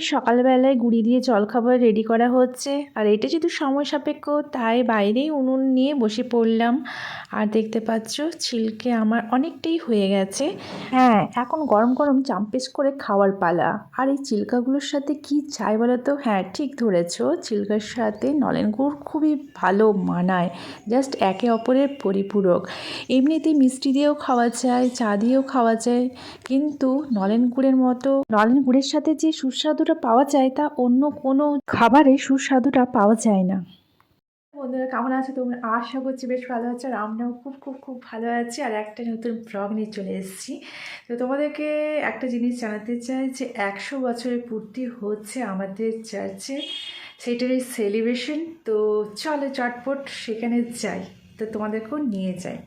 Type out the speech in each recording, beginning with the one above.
সকালবেলায় গুঁড়ি দিয়ে জলখাবার রেডি করা হচ্ছে। আর এটা যেহেতু সময় সাপেক্ষ, তাই বাইরেই উনুন নিয়ে বসে পড়লাম। আর দেখতে পাচ্ছ, ছিলকে আমার অনেকটাই হয়ে গেছে। হ্যাঁ এখন গরম গরম চাম্পেস করে খাওয়ার পালা। আর এই চিল্কাগুলোর সাথে কি চাই বলো তো? হ্যাঁ ঠিক ধরেছো চিল্কার সাথে নলেন গুড় খুবই ভালো মানায়। জাস্ট একে অপরের পরিপূরক। এমনিতেই মিষ্টি দিয়েও খাওয়া যায়, চা দিয়েও খাওয়া যায়। কিন্তু নলেন গুড়ের মতো, নলেন গুড়ের সাথে যে সুস্বাদুটা পাওয়া যায় তা অন্য কোনো খাবারে সুস্বাদুটা পাওয়া যায় না। বন্ধুরা, কেমন আছে তোমরা? আশা করছি বেশ ভালো আছে আর আমরাও খুব খুব খুব ভালো আছি আর একটা নতুন ব্লগ নিয়ে চলে এসেছি। তো তোমাদেরকে একটা জিনিস জানাতে চাই যে একশো বছরের পূর্তি হচ্ছে আমাদের চার্চে সেটারই সেলিব্রেশন তো চলো চটপট সেখানে যাই। তো তোমাদেরকেও নিয়ে যাই।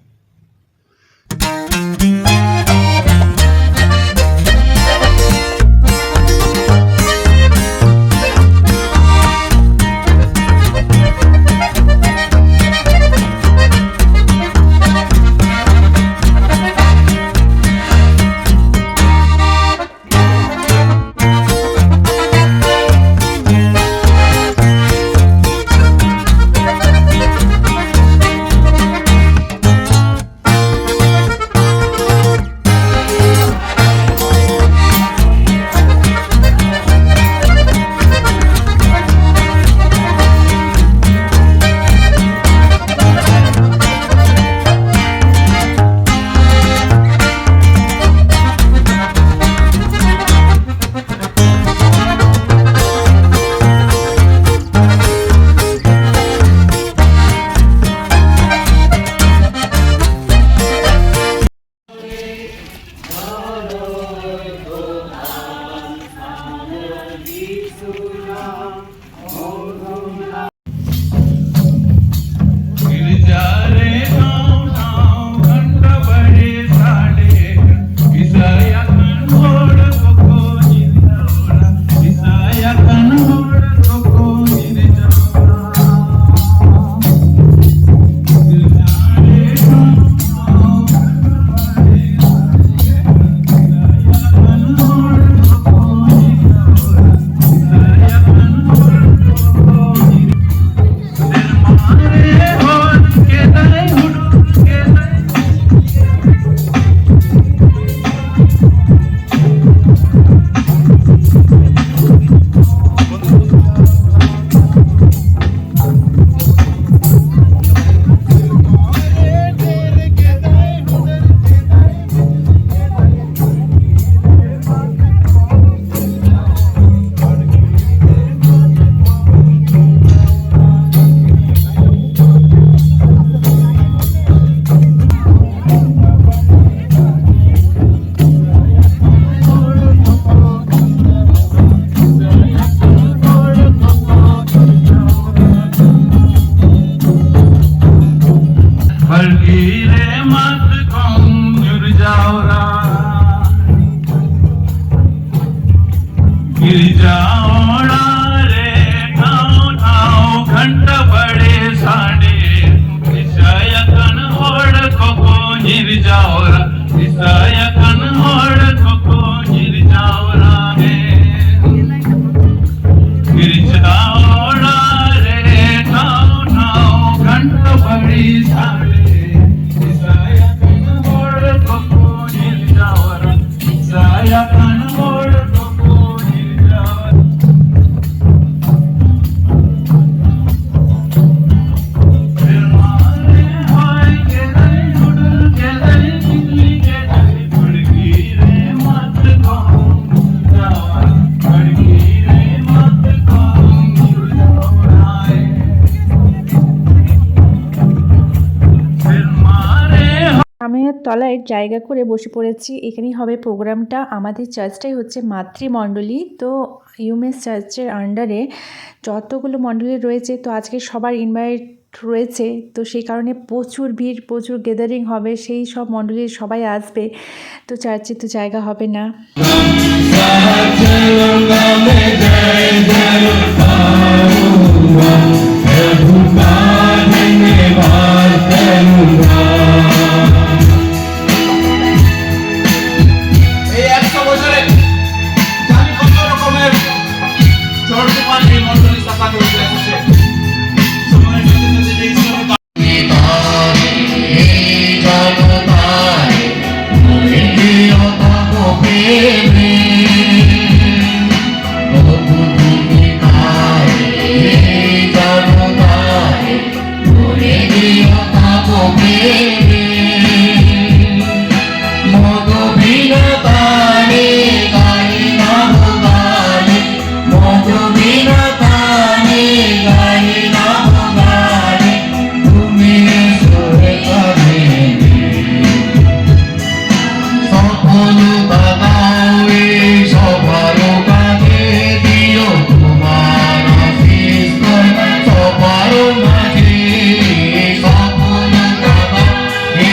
তলায় জায়গা করে বসে পড়েছি এখানেই হবে প্রোগ্রামটা আমাদের চার্চটাই হচ্ছে মাতৃমণ্ডলী তো ইউমেস চার্চের আন্ডারে যতগুলো মণ্ডলী রয়েছে তো আজকে সবার ইনভাইট রয়েছে তো সেই কারণে প্রচুর ভিড় প্রচুর গ্যাদারিং হবে সেই সব মণ্ডলীর সবাই আসবে তো চার্চে তো জায়গা হবে না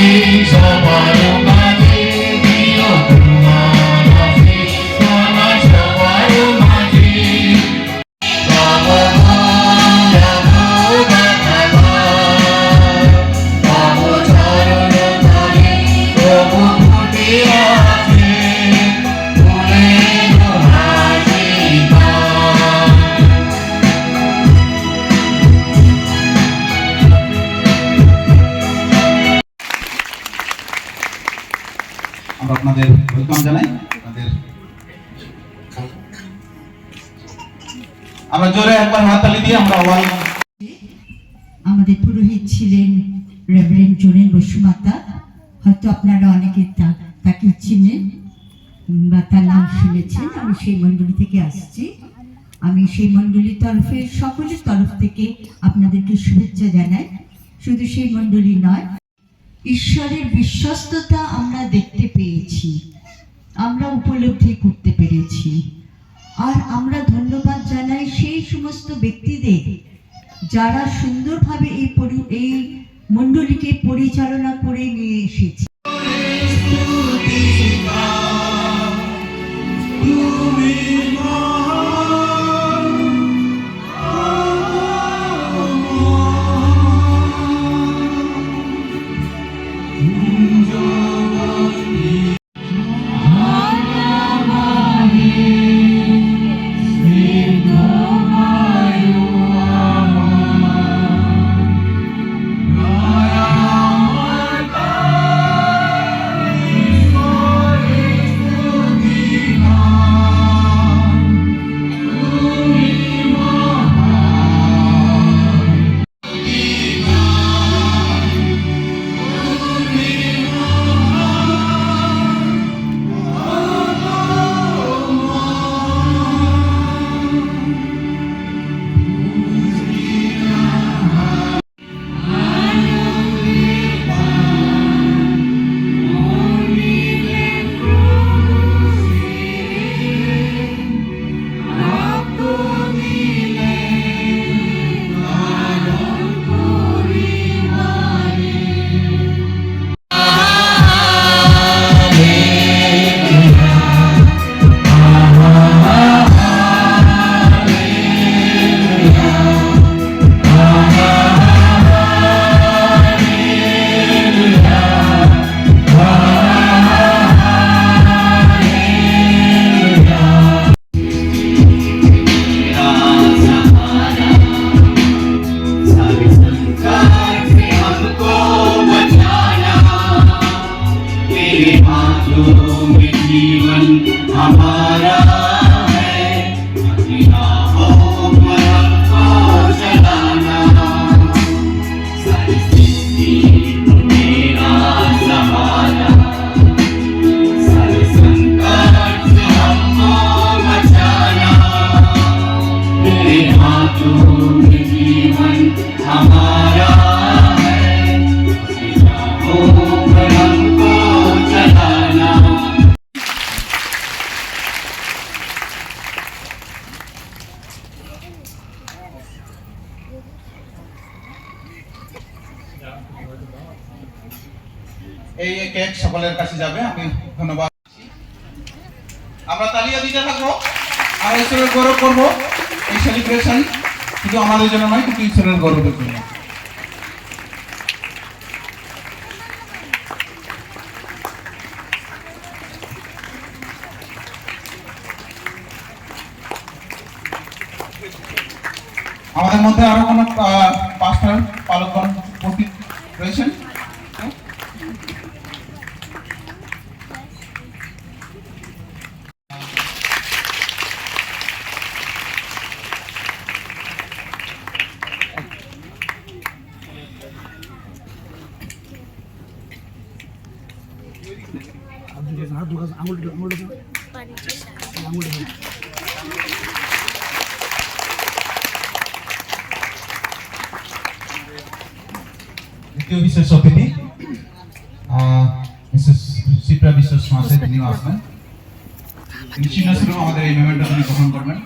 wings of my ওয়েলকাম জানাই আমাদের আমরা জোরে একবার হাততালি দিয়ে আমরা ওয়াল আমাদের পুরোহিত ছিলেন রেভারেন্ড জোরেন বসুমাতা। হয়তো আপনারা অনেকে তাকে চিনেন বা তার নাম শুনেছেন। আমি সেই মণ্ডলী থেকে আসছি। আমি সেই মণ্ডলীর তরফে সকলের তরফ থেকে আপনাদেরকে শুভেচ্ছা জানাই। শুধু সেই মণ্ডলী নয় ঈশ্বরের বিশ্বস্ততা আমরা দেখতে পেয়েছি। আমরা উপলব্ধি করতে পেরেছি। আর আমরা ধন্যবাদ জানাই সেই সমস্ত ব্যক্তিদের যারা সুন্দরভাবে এই পরি- এই মণ্ডলীকে পরিচালনা করে নিয়ে এসেছে। सारे ধন্যবাদ। আমরা তালিয়া দিতে থাকব। আর ঈশ্বরের গৌরব করব। এই সেলিব্রেশন শুধু আমাদের জন্য নয়, কিন্তু ঈশ্বরের গৌরবের জন্য। আমাদের মধ্যে আরও কোনো দ্বিতীয় বিশেষ অতিথি মিসেস সিপ্রা বিশ্বাস মহাশয় তিনিও আসবেন তিনি চিহ্নস্বরূপ আমাদের এই মেমেন্টটা তিনি গ্রহণ করবেন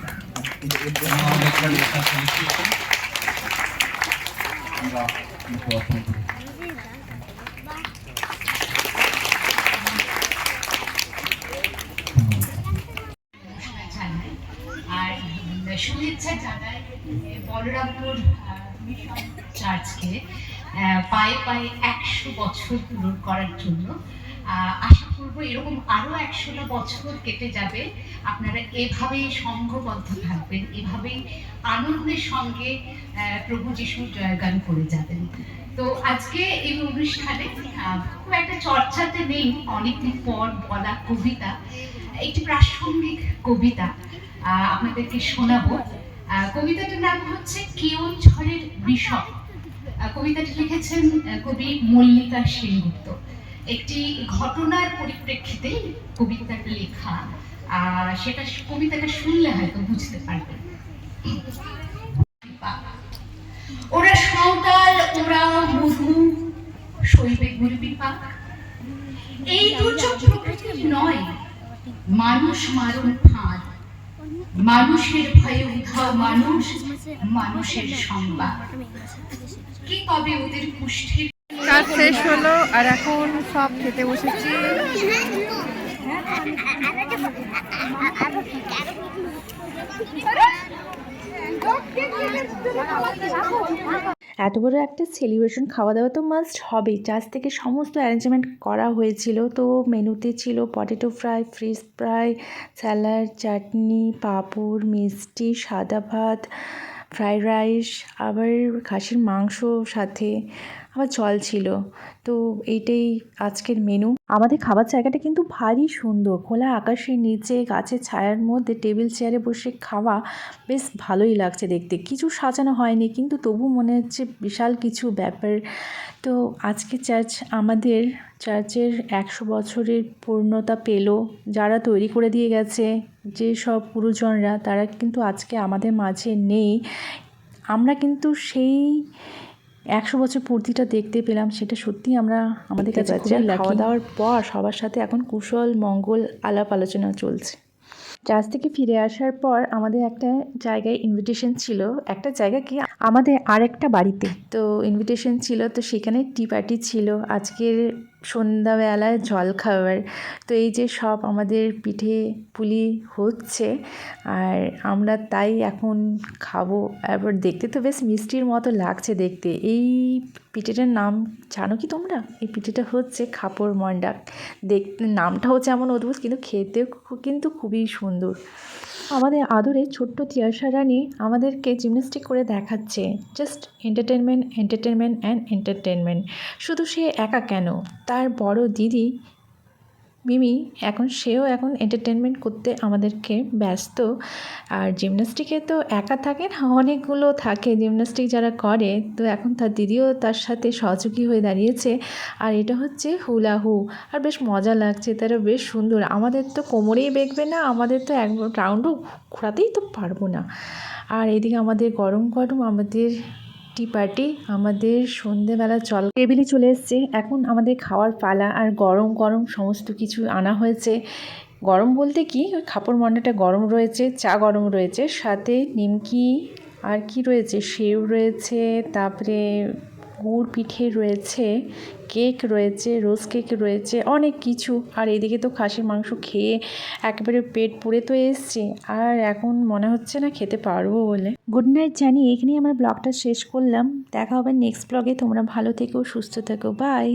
আমাদের একটা বিশ্বাস celebration। আমরা বলরামপুর চার্চকে পায়ে পায়ে একশো বছর পূরণ করার জন্য আশা করব এরকম আরও একশোটা বছর কেটে যাবে। আপনারা এভাবেই সংঘবদ্ধ থাকবেন, এভাবেই আনন্দের সঙ্গে প্রভু যিশুর জয়গান করে যাবেন। তো আজকে এই অনুষ্ঠানে খুব একটা চর্চাতে নেই, অনেকদিন পর বলা কবিতা, একটি প্রাসঙ্গিক কবিতা আপনাদেরকে শোনাবো। কবিতাটার নাম হচ্ছে কেউন ঝড়ের বিষয় কবিতাটি লিখেছেন কবি মল্লিকা সেনগুপ্ত। একটি ঘটনার পরিপ্রেক্ষিতে কবিতাটা লেখা সেটা কবিতাটা শুনলে হয়তো বুঝতে পারবেন। ওরা সাঁওতাল, ওরা মধু, শৈবে গুরবি পাক। এই দুর্যোগ প্রকৃতির নয়, মানুষ মারণ ফাঁদ। মানুষের ভয়ে উধাও মানুষ মানুষের সংবাদ। কি কবে ওদের পুষ্টির কাজ শেষ হলো আর এখন সব খেতে বসেছি। এত বড় একটা সেলিব্রেশন খাওয়া দাওয়া তো মাস্ট হবেই। চার্চ থেকে সমস্ত অ্যারেঞ্জমেন্ট করা হয়েছিল। তো মেনুতে ছিল potato fry fridge fry salad চাটনি পাঁপড়, মিষ্টি, সাদা ভাত ফ্রাইড রাইস, আবার খাসির মাংস সাথে, আবার জল ছিল। তো এইটাই আজকের মেনু আমাদের খাবার জায়গাটা কিন্তু ভারী সুন্দর। খোলা আকাশের নিচে, গাছের ছায়ার মধ্যে টেবিল চেয়ারে বসে খাওয়া বেশ ভালোই লাগছে দেখতে। কিছু সাজানো হয়নি, কিন্তু তবু মনে হচ্ছে বিশাল কিছু ব্যাপার। তো আজকে চার্চ আমাদের চার্চের একশো বছরের পূর্ণতা পেল যারা তৈরি করে দিয়ে গেছে যে সব গুরুজনরা তারা কিন্তু আজকে আমাদের মাঝে নেই। আমরা কিন্তু সেই একশো বছর পূর্তিটা দেখতে পেলাম সেটা সত্যি আমরা আমাদের কাছে খাওয়া দাওয়ার পর সবার সাথে এখন কুশল মঙ্গল আলাপ আলোচনা চলছে। চার্চ থেকে ফিরে আসার পর আমাদের একটা জায়গায় ইনভিটেশন ছিল একটা জায়গা কি? আমাদের আরেকটা বাড়িতে। তো ইনভিটেশন ছিল তো সেখানে টি পার্টি ছিল। আজকের সন্ধ্যাবেলায় জল খাবার তো এই যে সব আমাদের পিঠে পুলি হচ্ছে আর আমরা তাই এখন খাব। এবার দেখতে তো বেশ মিষ্টির মতো লাগছে দেখতে। এই পিঠেটার নাম জানো কি তোমরা? এই পিঠেটা হচ্ছে খাপড় মন্ডাক দেখতে নামটাও যেমন অদ্ভুত, কিন্তু খেতেও কিন্তু খুবই সুন্দর। আমাদের আদরে ছোট্ট তিয়াশা রানী আমাদেরকে জিমন্যাস্টিক করে দেখাচ্ছে। Just entertainment entertainment and entertainment শুধু সে একা কেন? তার বড় দিদি মিমি, এখন সেও এখন এন্টারটেনমেন্ট করতে আমাদেরকে ব্যস্ত। আর জিমন্যাস্টিকে তো একা থাকে না, অনেকগুলো থাকে। জিমন্যাস্টিক যারা করে, তো এখন তার দিদিও তার সাথে সহযোগী হয়ে দাঁড়িয়েছে। আর এটা হচ্ছে হুলাহু। আর বেশ মজা লাগছে, তারা বেশ সুন্দর। আমাদের তো কোমরেই বেঁকবে না, আমাদের তো এক রাউন্ডও ঘোরাতেই তো পারব না। আর এদিকে আমাদের গরম গরম, আমাদের টি পার্টি আমাদের সন্ধেবেলা চল টেবিলে চলে এসছে। এখন আমাদের খাওয়ার পালা আর গরম গরম সমস্ত কিছু আনা হয়েছে। গরম বলতে কি? ওই খাপড় মন্ডাটা গরম রয়েছে, চা গরম রয়েছে, সাথে নিমকি আর কি রয়েছে? সেউ রয়েছে, তারপরে গুড় পিঠে রয়েছে, কেক রয়েছে রোজ কেক রয়েছে, অনেক কিছু। আর এদিকে তো খাসির মাংস খেয়ে একেবারে পেট পুড়ে তো এসছে। আর এখন মনে হচ্ছে না খেতে পারব বলে। গুড নাইট, জানি এখানেই আমার ব্লগটা শেষ করলাম। দেখা হবে নেক্সট ব্লগে। তোমরা ভালো থেকো, সুস্থ থেকো। বাই।